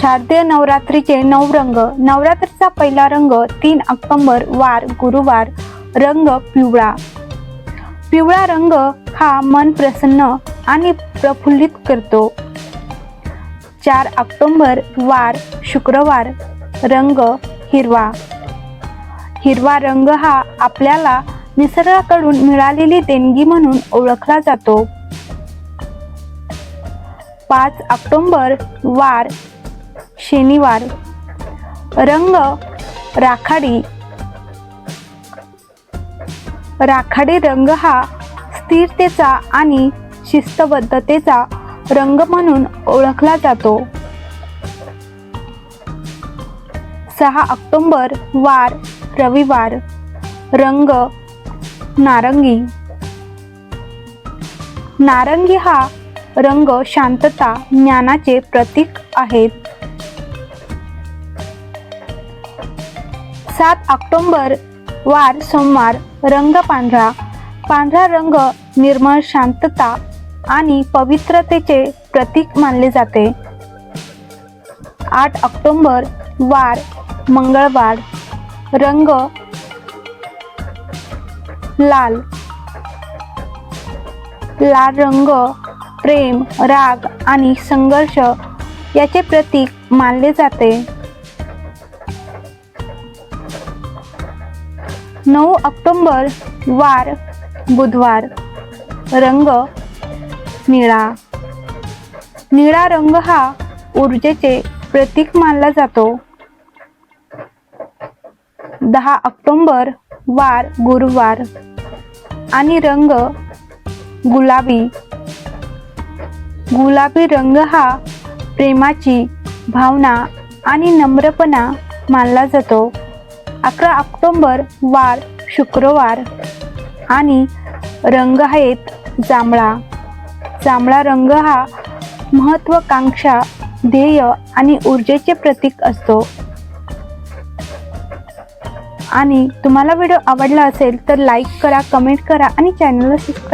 शारदीय नवरात्रीचे नऊ रंग. नवरात्रीचा पहिला रंग तीन ऑक्टोंबर वार गुरुवार रंग पिवळा. पिवळा रंग हा मन प्रसन्न आणि प्रफुल्लित करतो. चार ऑक्टोंबर वार शुक्रवार रंग हिरवा. हिरवा रंग हा आपल्याला निसर्गाकडून मिळालेली देणगी म्हणून ओळखला जातो. पाच ऑक्टोंबर वार शनिवार रंग राखाडी. राखाडी रंग हा स्थिरतेचा आणि शिस्तबद्धतेचा रंग म्हणून ओळखला जातो. सहा ऑक्टोंबर वार रविवार रंग नारंगी. नारंगी हा रंग शांतता ज्ञानाचे प्रतीक आहेत. सात ऑक्टोंबर वार सोमवार रंग पांढरा. पांढरा रंग निर्मळ शांतता आणि पवित्रतेचे प्रतीक मानले जाते. आठ ऑक्टोंबर वार मंगळवार. रंग लाल. लाल रंग प्रेम राग आणि संघर्ष याचे प्रतीक मानले जाते. नऊ ऑक्टोंबर वार बुधवार. रंग निळा. निळा रंग हा ऊर्जेचे प्रतीक मानला जातो. दहा ऑक्टोंबर वार गुरुवार. आणि रंग गुलाबी. गुलाबी रंग हा प्रेमाची भावना आणि नम्रपणा मानला जातो. अकरा ऑक्टोंबर वार शुक्रवार. आणि रंग आहेत जांभळा. जांभळा रंग हा महत्वाकांक्षा ध्येय आणि ऊर्जेचे प्रतीक असतो. आणि तुम्हाला व्हिडिओ आवडला असेल तर लाईक करा कमेंट करा आणि चॅनलला सबस्क्राईब